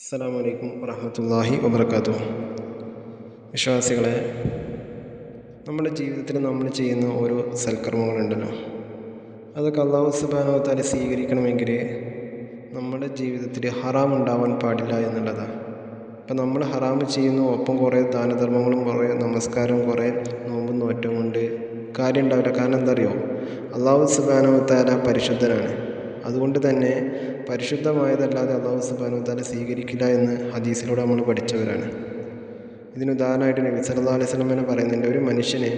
അസ്സാം വലൈക്കും വറഹമത്തല്ലാഹി വബർക്കാത്തു വിശ്വാസികളെ നമ്മുടെ ജീവിതത്തിൽ നമ്മൾ ചെയ്യുന്ന ഓരോ സൽക്കർമ്മങ്ങളുണ്ടല്ലോ. അതൊക്കെ അള്ളാഹു സുബാനോത്താൽ സ്വീകരിക്കണമെങ്കിൽ നമ്മുടെ ജീവിതത്തിൽ ഹറാം ഉണ്ടാവാൻ പാടില്ല എന്നുള്ളതാണ്. അപ്പം നമ്മൾ ഹറാം ചെയ്യുന്നു ഒപ്പം കുറേ ദാനധർമ്മങ്ങളും കുറേ നമസ്കാരം കുറേ നോമ്പും നോറ്റവും കൊണ്ട് കാര്യം ഉണ്ടാവില്ല കാരണം എന്താ അറിയോ? അള്ളാഹു സുബാനോത്താല പരിശുദ്ധനാണ്. അതുകൊണ്ട് തന്നെ പരിശുദ്ധമായതല്ലാതെ അള്ളാഹു സുബാനുത്താല സ്വീകരിക്കില്ല എന്ന് ഹദീസിലൂടെ നമ്മൾ പഠിച്ചവരാണ്. ഇതിന് ഉദാഹരണമായിട്ട് നബി സല്ലാ അലൈഹി തന്നെ പറയുന്നുണ്ട് ഒരു മനുഷ്യനെ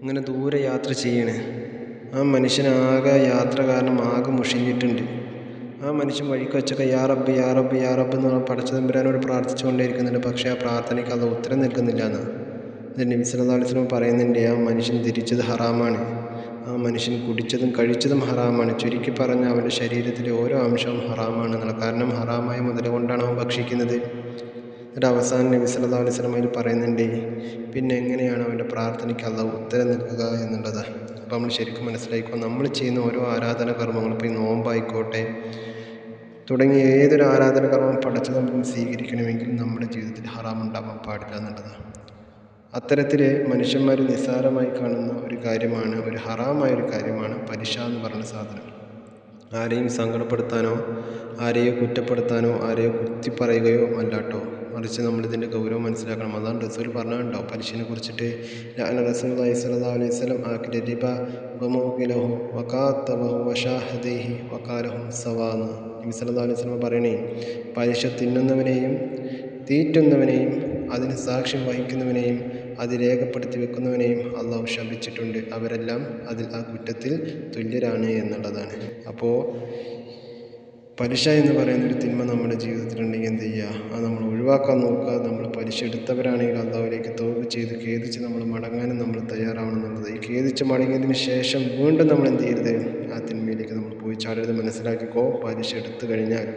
ഇങ്ങനെ ദൂരെ യാത്ര ചെയ്യണേ. ആ മനുഷ്യനാകെ യാത്ര കാരണം ആകെ മുഷിഞ്ഞിട്ടുണ്ട്. ആ മനുഷ്യൻ വഴിക്ക് വെച്ചൊക്കെ യാ റബ്ബ് യാ റബ്ബ് യാ റബ്ബ് എന്ന് പറഞ്ഞാൽ പടച്ച തമ്പുരാനോട് പ്രാർത്ഥിച്ചുകൊണ്ടേയിരിക്കുന്നുണ്ട്. പക്ഷേ ആ പ്രാർത്ഥനയ്ക്ക് അത് ഉത്തരം നിൽക്കുന്നില്ല എന്ന് നബി സല്ലാ അലൈഹി സ്വലം പറയുന്നുണ്ട് ആ മനുഷ്യൻ തിരിച്ചത് ഹറാമാണ്. ആ മനുഷ്യൻ കുടിച്ചതും കഴിച്ചതും ഹറാമാണ്. ചുരുക്കി പറഞ്ഞാൽ അവന്റെ ശരീരത്തിലെ ഓരോ അംശവും ഹറാമാണ്. എന്നുള്ള കാരണം ഹറാമായ മുതൽ കൊണ്ടാണ് അവൻ ഭക്ഷിക്കുന്നത്. എന്നിട്ട് അവസാനം നബി സല്ലല്ലാഹു അലൈഹി പറയുന്നുണ്ട് പിന്നെ എങ്ങനെയാണ് അവന്റെ പ്രാർത്ഥനയ്ക്ക് അള്ളാഹ് ഉത്തരം നൽകുക എന്നുള്ളത്? അപ്പോൾ നമ്മൾ ശരിക്കും മനസ്സിലാക്കുക നമ്മൾ ചെയ്യുന്ന ഓരോ ആരാധന കർമ്മങ്ങൾ ഇപ്പോൾ ഈ നോമ്പായിക്കോട്ടെ തുടങ്ങിയ ഏതൊരു ആരാധന കർമ്മം പഠിച്ചത് നമുക്ക് സ്വീകരിക്കണമെങ്കിൽ നമ്മുടെ ജീവിതത്തിൽ ഹറാം ഉണ്ടാവാൻ പാടില്ല എന്നുള്ളതാണ്. അത്തരത്തിൽ മനുഷ്യന്മാർ നിസ്സാരമായി കാണുന്ന ഒരു കാര്യമാണ് ഒരു ഹറാമായ ഒരു കാര്യമാണ് പലിശ എന്ന് പറയുന്ന സാധനം. ആരെയും സങ്കടപ്പെടുത്താനോ ആരെയോ കുറ്റപ്പെടുത്താനോ ആരെയോ കുത്തി പറയുകയോ അല്ലാട്ടോ. മറിച്ച് നമ്മളിതിന്റെ ഗൗരവം മനസ്സിലാക്കണം. അതാണ് റസൂൽ പറഞ്ഞുണ്ടോ പലിശനെ കുറിച്ചിട്ട് റസൂൽ അലൈഹി സവാന്ന് നബി അലൈഹി പറയണേ പലിശ തിന്നുന്നവനെയും തീറ്റുന്നവനെയും അതിന് സാക്ഷ്യം വഹിക്കുന്നവനെയും അത് രേഖപ്പെടുത്തി വെക്കുന്നവനെയും അള്ളാഹു ശപിച്ചിട്ടുണ്ട്. അവരെല്ലാം അതിൽ ആ കുറ്റത്തിൽ തുല്യരാണ് എന്നുള്ളതാണ്. അപ്പോൾ പലിശ എന്ന് പറയുന്ന ഒരു തിന്മ നമ്മുടെ ജീവിതത്തിലുണ്ടെങ്കിൽ എന്ത് ചെയ്യുക? അത് നമ്മൾ ഒഴിവാക്കാൻ നോക്കുക. നമ്മൾ പലിശ എടുത്തവരാണെങ്കിൽ അള്ളാഹുലേക്ക് തോക്ക് ചെയ്ത് ഖേദിച്ച് നമ്മൾ മടങ്ങാനും നമ്മൾ തയ്യാറാവണം എന്നുള്ളത്. ഈ ഖേദിച്ച് മടങ്ങിയതിന് ശേഷം വീണ്ടും നമ്മൾ എന്ത് ചെയ്യരുത്? ആ തിന്മയിലേക്ക് നമ്മൾ പോയി ചാടരുത്. മനസ്സിലാക്കിക്കോ പലിശ എടുത്തു കഴിഞ്ഞാൽ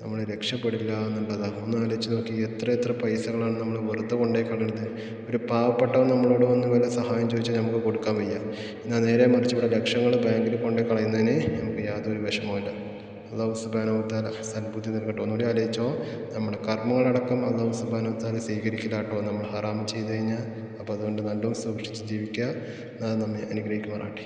നമ്മൾ രക്ഷപ്പെടില്ല എന്നുള്ളതാണ് ഒന്ന് ആലോചിച്ച് നോക്കി എത്ര എത്ര പൈസകളാണ് നമ്മൾ വെറുതെ കൊണ്ടുപോയി കളയുന്നത് ഒരു പാവപ്പെട്ടവൻ നമ്മളോട് വന്ന് വല്ല സഹായം ചോദിച്ചാൽ നമുക്ക് കൊടുക്കാൻ വയ്യ. എന്നാൽ നേരെ മറിച്ച് ഇവിടെ ലക്ഷങ്ങൾ ബാങ്കിൽ കൊണ്ടുപോയി കളയുന്നതിന് നമുക്ക് യാതൊരു വിഷമവുമില്ല. അള്ളാഹു സുബാനോത്താല സൽബുദ്ധി നൽകട്ടെ. ഒന്നുകൂടി ആലോചിച്ചോ നമ്മുടെ കർമ്മങ്ങളടക്കം അള്ളാഹു സുബാനോത്താല സ്വീകരിക്കലാട്ടോ നമ്മൾ ഹറാം ചെയ്ത് കഴിഞ്ഞാൽ അപ്പോൾ അതുകൊണ്ട് നല്ലോണം സൂക്ഷിച്ച് ജീവിക്കുക. അത് നമ്മെ അനുഗ്രഹിക്കുമാറാട്ടെ